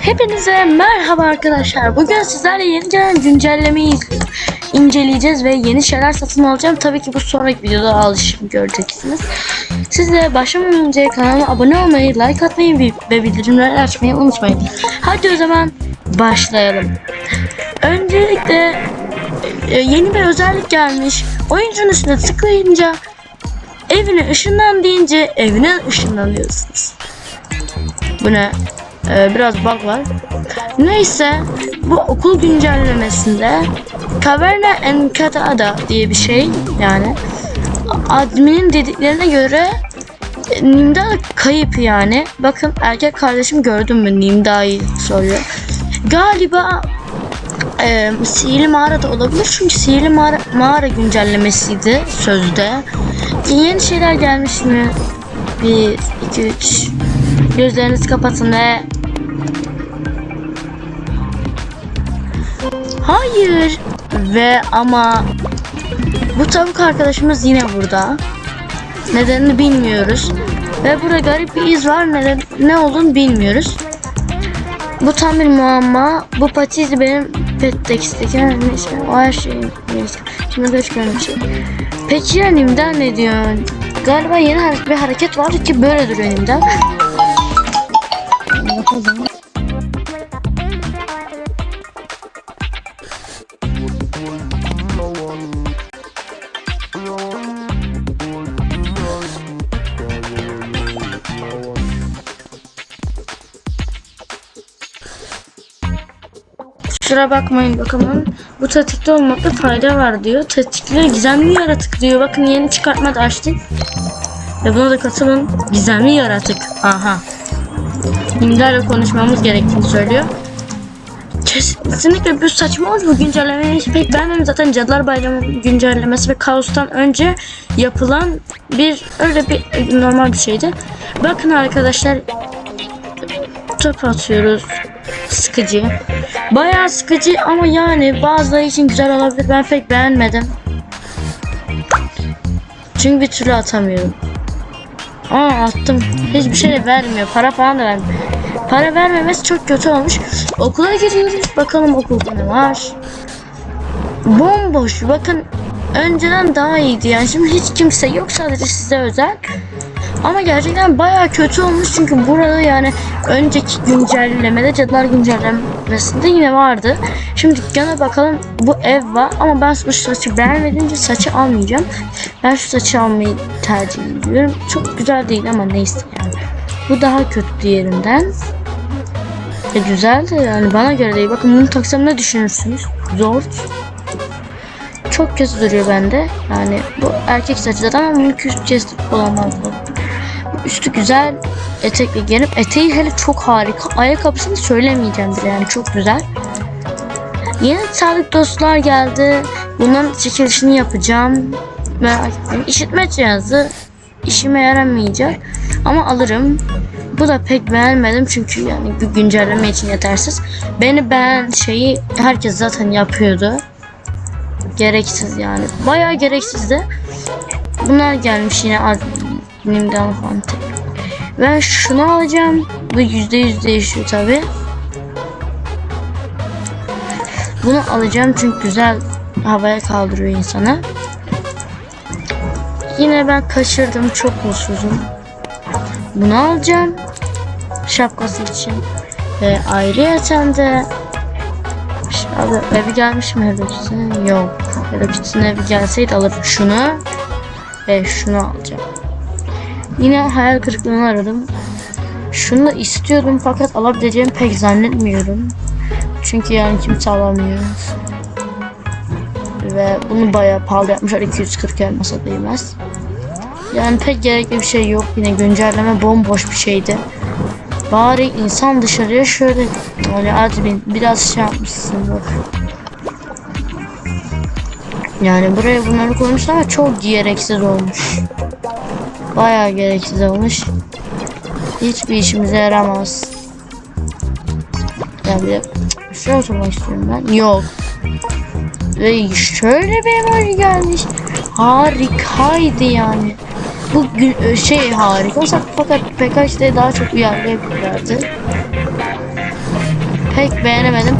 Hepinize merhaba arkadaşlar. Bugün sizlerle yeni gelen güncellemeyi inceleyeceğiz ve yeni şeyler satın alacağım. Tabii ki bu sonraki videoda alışım göreceksiniz. Siz de başlamadan önce kanalıma abone olmayı, like atmayı ve- ve bildirimleri açmayı unutmayın. Hadi o zaman başlayalım. Öncelikle e, yeni bir özellik gelmiş. Oyuncunun üstüne tıklayınca evine ışınlan deyince evine ışınlanıyorsunuz. Bu ne? Ee, biraz bug var. Neyse bu okul güncellemesinde Caverna Encantada diye bir şey yani adminin dediklerine göre e, Nimda kayıp yani. Bakın erkek kardeşim gördün mü Nimda'yı soruyor. Galiba e, sihirli mağara da olabilir çünkü sihirli mağara, mağara güncellemesiydi sözde. Yeni şeyler gelmiş mi? 1, 2, 3 Gözlerinizi kapatın ve Hayır ve ama bu tavuk arkadaşımız yine burada. Nedenini bilmiyoruz. Ve burada garip bir iz var. Neden, ne olduğunu bilmiyoruz. Bu tam bir muamma. Bu patizi benim pet teksteki neyse o her şey neyse. Şimdi göç bir şey. Peki ya Nim'den ne diyor? Galiba yeni bir hareket var ki böyle duruyor Nim'den. Bakalım. Kusura bakmayın bakalım. Bu tetikte olmakta fayda var diyor. Tetikli gizemli yaratık diyor. Bakın yeni çıkartma da açtık. Ve buna da katılın. Gizemli yaratık. Aha. İmdarla konuşmamız gerektiğini söylüyor. Kesinlikle bir saçma olmuş bu güncellemeyi pek beğenmedim. Zaten Cadılar Bayramı güncellemesi ve Kaos'tan önce yapılan bir öyle bir normal bir şeydi. Bakın arkadaşlar top atıyoruz. Sıkıcı. Bayağı sıkıcı ama yani bazıları için güzel olabilir. Ben pek beğenmedim. Çünkü bir türlü atamıyorum. Aa attım. Hiçbir şey de vermiyor. Para falan da vermiyor. Para vermemesi çok kötü olmuş. Okula giriyoruz. Bakalım okulda ne var. Bomboş. Bakın önceden daha iyiydi yani. Şimdi hiç kimse yok. Sadece size özel. Ama gerçekten bayağı kötü olmuş çünkü burada yani önceki güncellemede Cadılar güncellemesinde yine vardı. Şimdi dükkana bakalım bu ev var ama ben bu saçı beğenmediğimce saçı almayacağım. Ben şu saçı almayı tercih ediyorum. Çok güzel değil ama neyse yani. Bu daha kötü diğerinden. E güzel de yani bana göre değil. Bakın bunu taksam ne düşünürsünüz? Zor. Çok kötü duruyor bende. Yani bu erkek saçı zaten ama bunu küçük olamaz. Üstü güzel etekle gelip eteği hele çok harika. Ayakkabısını söylemeyeceğim bile yani çok güzel. Yeni sağlık dostlar geldi. Bunların çekilişini yapacağım. Merak etmeyin. İşitme cihazı işime yaramayacak. Ama alırım. Bu da pek beğenmedim çünkü yani bir güncelleme için yetersiz. Beni beğen şeyi herkes zaten yapıyordu. Gereksiz yani. Bayağı gereksizdi. Bunlar gelmiş yine az Nimdan Fante. Ben şunu alacağım. Bu yüzde yüz değişiyor tabi. Bunu alacağım çünkü güzel havaya kaldırıyor insana. Yine ben kaçırdım çok mutsuzum. Bunu alacağım. Şapkası için. Ve ayrıyeten de Abi evi gelmiş mi Hello? Yok. Hello evi gelseydi alırım şunu. Ve şunu alacağım. Yine hayal kırıklığını aradım. Şunu da istiyordum fakat alabileceğimi pek zannetmiyorum. Çünkü yani kimse alamıyor. Ve bunu bayağı pahalı yapmışlar. 240 elmasa değmez. Yani pek gerekli bir şey yok. Yine güncelleme bomboş bir şeydi. Bari insan dışarıya şöyle yani admin biraz şey yapmışsındır. Yani buraya bunları koymuşlar ama çok gereksiz olmuş. Bayağı gereksiz olmuş. Hiçbir işimize yaramaz. Yani bir şöyle oturmak istiyorum ben. Yok. Ve şöyle bir emoji gelmiş. Harikaydı yani. Bu gün şey harika fakat PKX'de daha çok uyarlayabilirlerdi. pek beğenemedim.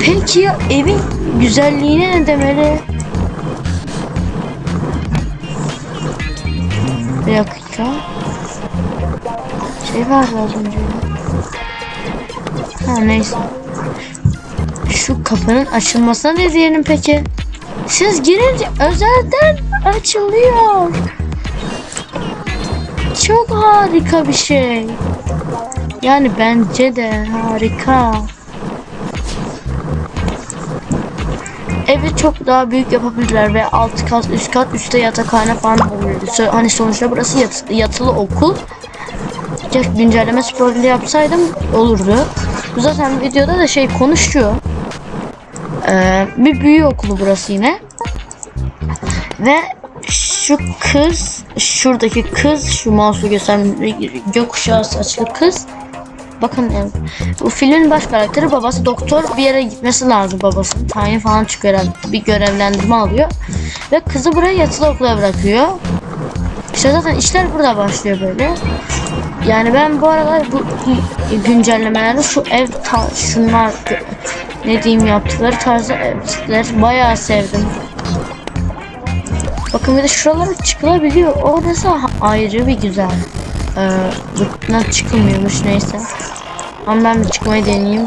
Peki ya evin güzelliğine ne demeli? Bir dakika. Şey vardı az önce. Ha neyse. Şu kapının açılmasına ne diyelim peki? Siz girince özelden açılıyor. Çok harika bir şey. Yani bence de harika. Evi çok daha büyük yapabilirler ve alt kat, üst kat, üstte yatakhane falan olabilirdi. So- Hani sonuçta burası yat- yatılı okul. Keşke güncelleme spoiler'ı yapsaydım olurdu. Zaten videoda da şey konuşuyor. Ee, bir büyü okulu burası yine. Ve şu kız, şuradaki kız, şu mouse'u gösteren gökkuşağı saçlı kız. Bakın yani, bu filmin baş karakteri babası doktor bir yere gitmesi lazım babasının. Tayin falan çıkıyor. Bir görevlendirme alıyor. Ve kızı buraya yatılı okula bırakıyor. İşte zaten işler burada başlıyor böyle. Yani ben bu aralar bu güncellemelerde şu ev ta- şunlar ne diyeyim yaptıkları tarzı evler bayağı sevdim. Bakın bir de şuralara çıkılabiliyor. Orası ayrı bir güzel. Ee, buradan çıkılmıyormuş neyse. Ama ben bir çıkmayı deneyeyim.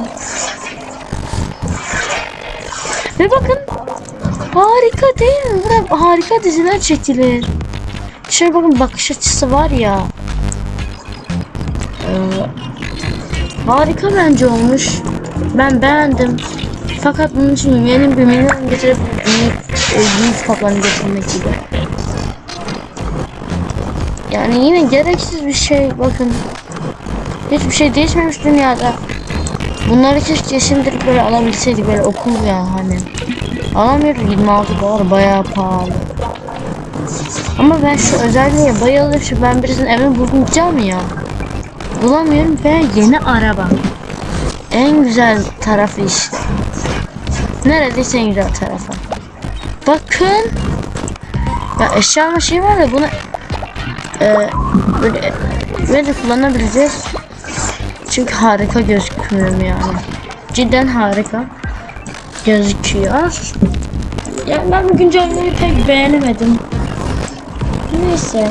Ve bakın harika değil mi? Burada harika diziler çekilir. Şöyle bakın bakış açısı var ya. Ee, harika bence olmuş. Ben beğendim. Fakat bunun için yeni bir milyon getirip kaplarını getirmek gibi. Yani yine gereksiz bir şey bakın. Hiçbir şey değişmemiş dünyada. Bunları keşke şimdilik böyle alabilseydik böyle okul ya hani. Alamıyoruz 26 dolar bayağı pahalı. Ama ben şu özelliğe bayılıyorum. Şu ben birisinin evini bulacağım ya. Bulamıyorum ve yeni araba. En güzel tarafı işte. Neredeyse en güzel tarafı. Bakın. Ya eşya bir şey var da bunu e, böyle böyle kullanabileceğiz. Çünkü harika gözükmüyorum yani. Cidden harika gözüküyor. Yani ben bu güncellemeyi pek beğenemedim. Neyse.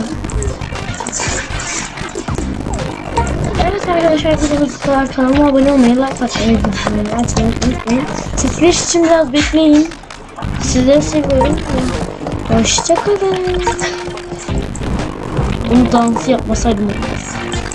Evet arkadaşlar videomuz kadar. Kanalıma abone olmayı, like atmayı, bildirimleri unutmayın. Titreş için biraz bekleyin. Sizleri seviyorum. Hoşçakalın. Bunu dansı yapmasaydım.